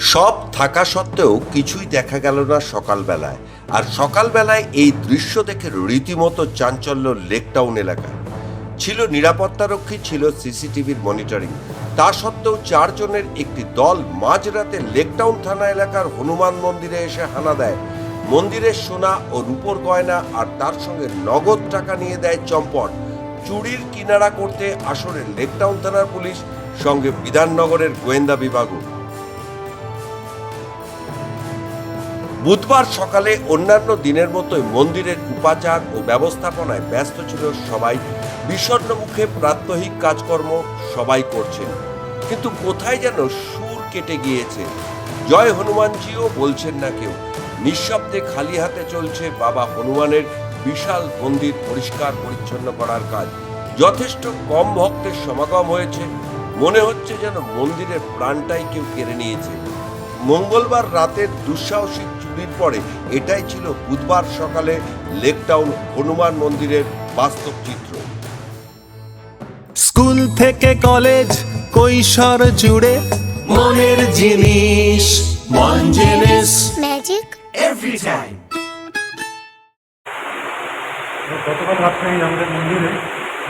সব থাকা সত্ত্বেও কিছুই দেখা গেল না সকালবেলায়। আর সকালবেলায় এই দৃশ্য দেখে রীতিমতো চাঞ্চল্য লেকটাউন এলাকায়। ছিল নিরাপত্তারক্ষী, ছিল সিসিটিভির মনিটরিং। তা সত্ত্বেও চারজনের একটি দল মাঝরাতে লেকটাউন থানা এলাকার হনুমান মন্দিরে এসে হানা দেয়। মন্দিরের সোনা ও রূপোর গয়না আর তার সঙ্গে নগদ টাকা নিয়ে দেয় চম্পট। চুরির কিনারা করতে আসরে লেকটাউন থানার পুলিশ, সঙ্গে বিধাননগরের গোয়েন্দা বিভাগও। বুধবার সকালে অন্যান্য দিনের মতোই মন্দিরের উপাচার ও ব্যবস্থাপনায় ব্যস্ত ছিল সবাই। বিষণ্ণ মুখে প্রাত্যহিক কাজকর্ম সবাই করছেন। কিন্তু কোথায় যেন সুর কেটে গিয়েছে। জয় হনুমানজিও বলছেন না কেউ। নিঃশব্দে খালি হাতে চলছে বাবা হনুমানের বিশাল মন্দির পরিষ্কার পরিচ্ছন্ন করার কাজ। যথেষ্ট কম ভক্তের সমাগম হয়েছে। মনে হচ্ছে যেন মন্দিরের প্রাণটাই কেউ কেড়ে নিয়েছে। মঙ্গলবার রাতের দুঃসাহসিক চুরির পরে এটাই ছিল বুধবার সকালে লেকটাউন হনুমান মন্দিরের বাস্তব চিত্র। স্কুল থেকে কলেজ কৈশোর জুড়ে মনের জিনিস মন জিনিস। ম্যাজিক এভরি টাইম গতকাল রাত্রে আমাদের মন্দিরে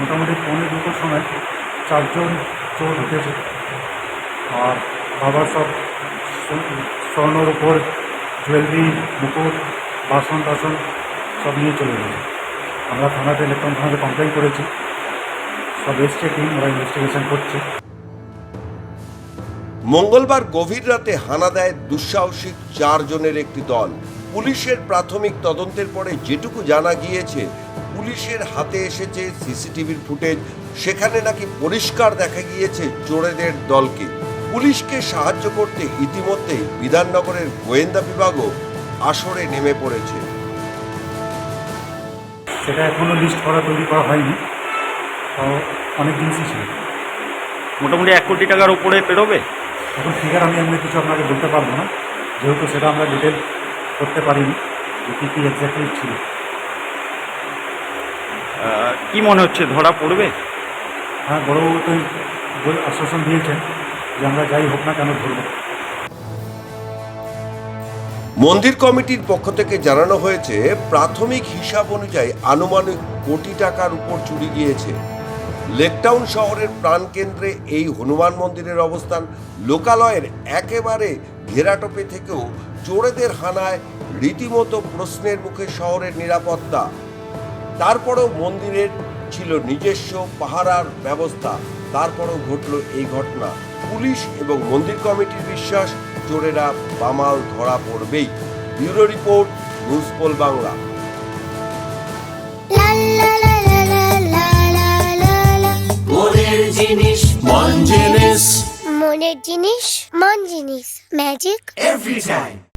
মোটামুটি পৌনে দুটোর সময় চারজন চোর ঢুকেছে। আর বাবার সব স্ব- স্বর্ণর উপর জুয়েলারি, মুকুট, বাসন টাসন সব নিয়ে চলে গেছে। আমরা থানাতে ইলেকট্রন থানাতে কমপ্লেন করেছি। সব এসছে টিম ওরা ইনভেস্টিগেশন করছে। মঙ্গলবার গভীর রাতে হানা দেয় দুঃসাহসিক চারজনের একটি দল। পুলিশের প্রাথমিক তদন্তের পরে যেটুকু জানা গিয়েছে, পুলিশের হাতে এসেছে সিসিটিভির ফুটেজ। সেখানে নাকি পরিষ্কার দেখা গিয়েছে চোরেদের দলকে। পুলিশকে সাহায্য করতে ইতিমধ্যে বিধাননগরের গোয়েন্দা বিভাগও আসরে নেমে পড়েছে। সেটা এখনও লিস্ট করা তৈরি করা হয়নি তাও অনেক জিনিসই ছিল মোটামুটি এক কোটি টাকার উপরে পেরোবে? এখন ফিগার আমি এমনি কিছু আপনাকে বলতে পারব না যেহেতু সেটা আমরা ডিটেল করতে পারিনি যে কী কী এক্স্যাক্টলি ছিল। কি মনে হচ্ছে ধরা পড়বে? হ্যাঁ বড়বাবু তো বল- আশ্বাসন দিয়েছেন। যে আমরা যাই হোক না কেন ধরবো। মন্দির কমিটির পক্ষ থেকে জানানো হয়েছে, প্রাথমিক হিসাব অনুযায়ী আনুমানিক কোটি টাকার উপর চুরি গিয়েছে। লেকটাউন শহরের প্রাণকেন্দ্রে এই হনুমান মন্দিরের অবস্থান, লোকালয়ের একেবারে ঘেরাটোপে থেকেও চোরেদের হানায় রীতিমতো প্রশ্নের মুখে শহরের নিরাপত্তা। তারপরেও মন্দিরের ছিল নিজস্ব পাহারার ব্যবস্থা। তারপরও ঘটল এই ঘটনা। পুলিশ এবং মন্দির কমিটির বিশ্বাস চোরেরা বামাল ধরা পড়বেই। Bureau report Newspoll Bangla. মনের জিনিস মন জিনিস। মনের জিনিস মন জিনিস। ম্যাজিক। Every time